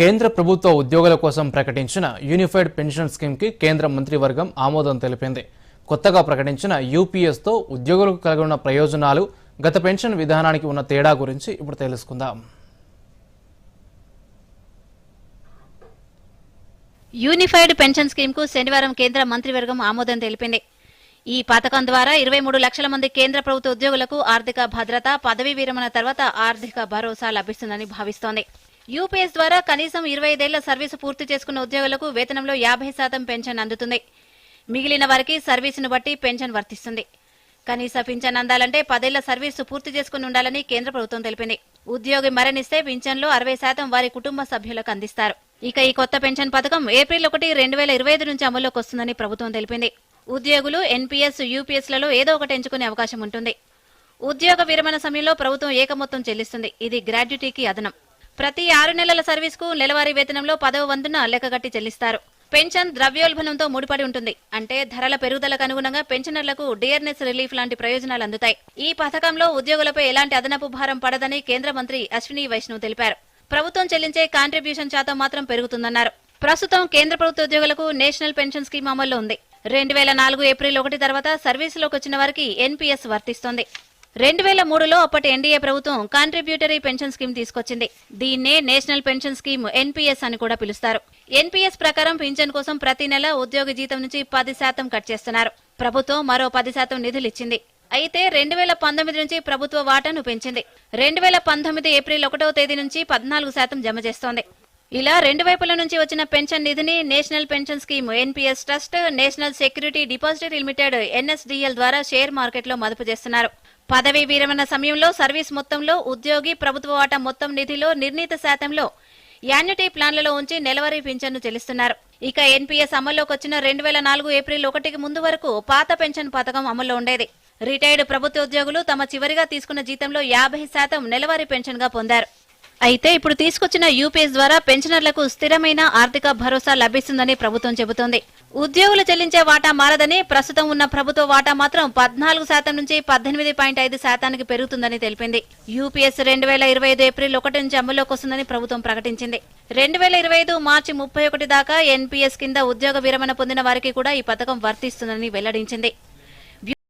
కేంద్ర ప్రభుత్వ ఉద్యోగుల కోసం ప్రకటించిన యూనిఫైడ్ పెన్షన్ స్కీమ్కి కేంద్ర మంత్రివర్గం ఆమోదం తెలిపింది. కొత్తగా ప్రకటించిన యూపీఎస్తో ఉద్యోగులకు కలిగిన ప్రయోజనాలు గత పెన్షన్ విధానానికి ఉన్న తేడా గురించి ఇప్పుడు తెలుసుకుందాం. యూనిఫైడ్ పెన్షన్ స్కీమ్కు శనివారం కేంద్ర మంత్రివర్గం ఆమోదం తెలిపింది. ఈ పథకం ద్వారా ఇరవై మూడు లక్షల మంది కేంద్ర ప్రభుత్వ ఉద్యోగులకు ఆర్థిక భద్రత పదవీ విరమణ తర్వాత ఆర్థిక భరోసా లభిస్తుందని భావిస్తోంది. యూపీఎస్ ద్వారా కనీసం ఇరవై ఐదేళ్ళ సర్వీసు పూర్తి చేసుకున్న ఉద్యోగులకు వేతనంలో యాభై శాతం పెన్షన్ అందుతుంది. మిగిలిన వారికి సర్వీసును బట్టి పెన్షన్ వర్తిస్తుంది. కనీస పింఛన్ అందాలంటే పదేళ్ళ సర్వీసు పూర్తి చేసుకుని ఉండాలని కేంద్ర ప్రభుత్వం తెలిపింది. ఉద్యోగి మరణిస్తే పింఛన్లో అరవై శాతం వారి కుటుంబ సభ్యులకు అందిస్తారు. ఇక ఈ కొత్త పెన్షన్ పథకం ఏప్రిల్ ఒకటి రెండు వేల ఇరవై ఐదు నుంచి అమల్లోకి వస్తుందని ప్రభుత్వం తెలిపింది. ఉద్యోగులు ఎన్పీఎస్ యూపీఎస్లలో ఏదో ఒకటి ఎంచుకునే అవకాశం ఉంటుంది. ఉద్యోగ విరమణ సమయంలో ప్రభుత్వం ఏకమొత్తం చెల్లిస్తుంది. ఇది గ్రాడ్యుటీకి అదనం. ప్రతి ఆరు నెలల సర్వీస్కు నెలవారీ వేతనంలో పదవ వంతున లెక్కగట్టి చెల్లిస్తారు. పెన్షన్ ద్రవ్యోల్బణంతో ముడిపడి ఉంటుంది. అంటే ధరల పెరుగుదలకు అనుగుణంగా పెన్షనర్లకు డియర్నెస్ రిలీఫ్ లాంటి ప్రయోజనాలు అందుతాయి. ఈ పథకంలో ఉద్యోగులపై ఎలాంటి అదనపు భారం పడదని కేంద్ర మంత్రి అశ్విని వైష్ణవ్ తెలిపారు. ప్రభుత్వం చెల్లించే కాంట్రిబ్యూషన్ శాతం మాత్రం పెరుగుతుందన్నారు. ప్రస్తుతం కేంద్ర ప్రభుత్వ ఉద్యోగులకు నేషనల్ పెన్షన్ స్కీమ్ అమల్లో ఉంది. రెండు వేల నాలుగు ఏప్రిల్ ఒకటి తర్వాత సర్వీసులోకి వచ్చిన వారికి ఎన్పీఎస్ వర్తిస్తోంది. రెండు వేల మూడులో అప్పటి ఎన్డీఏ ప్రభుత్వం కాంట్రిబ్యూటరీ పెన్షన్ స్కీమ్ తీసుకొచ్చింది. దీన్నే నేషనల్ పెన్షన్ స్కీమ్ ఎన్పీఎస్ అని కూడా పిలుస్తారు. ఎన్పీఎస్ ప్రకారం పింఛన్ కోసం ప్రతి నెల ఉద్యోగి జీతం నుంచి పది శాతం కట్ చేస్తున్నారు. ప్రభుత్వం మరో పది శాతం నిధులు ఇచ్చింది. అయితే రెండు వేల పంతొమ్మిది నుంచి ప్రభుత్వ వాటాను పెంచింది. రెండు వేల పంతొమ్మిది ఏప్రిల్ ఒకటవ తేదీ నుంచి పద్నాలుగు శాతం జమ చేస్తోంది. ఇలా రెండు వైపుల నుంచి వచ్చిన పెన్షన్ నిధిని national pension scheme NPS trust national security depository limited NSDL ద్వారా షేర్ మార్కెట్లో మదుపు చేస్తున్నారు. పదవీ విరమణ సమయంలో సర్వీస్ మొత్తంలో ఉద్యోగి ప్రభుత్వ వాటా మొత్తం నిధిలో నిర్ణీత శాతంలో యాన్యుటీ ప్లాన్లలో ఉంచి నెలవారీ పింఛన్ను చెల్లిస్తున్నారు. ఇక ఎన్పీఎస్ అమల్లోకి వచ్చిన రెండు వేల నాలుగు ఏప్రిల్ ఒకటికి ముందు వరకు పాత పెన్షన్ పథకం అమల్లో ఉండేది. రిటైర్డ్ ప్రభుత్వ ఉద్యోగులు తమ చివరిగా తీసుకున్న జీతంలో యాభై శాతం నెలవారీ పెన్షన్గా పొందారు. అయితే ఇప్పుడు తీసుకొచ్చిన యూపీఎస్ ద్వారా పెన్షనర్లకు స్థిరమైన ఆర్థిక భరోసా లభిస్తుందని ప్రభుత్వం చెబుతోంది. ఉద్యోగులు చెల్లించే వాటా మారదని ప్రస్తుతం ఉన్న ప్రభుత్వ వాటా మాత్రం పద్నాలుగు శాతం నుంచి పద్దెనిమిది పాయింట్ ఐదు శాతానికి పెరుగుతుందని తెలిపింది. యూపీఎస్ రెండు వేల ఇరవై ఐదు ఏప్రిల్ ఒకటి నుంచి అమల్లోకి వస్తుందని ప్రభుత్వం ప్రకటించింది. రెండు వేల ఇరవై ఐదు మార్చి ముప్పై ఒకటి దాకా ఎన్పీఎస్ కింద ఉద్యోగ విరమణ పొందిన వారికి కూడా ఈ పథకం వర్తిస్తుందని వెల్లడించింది.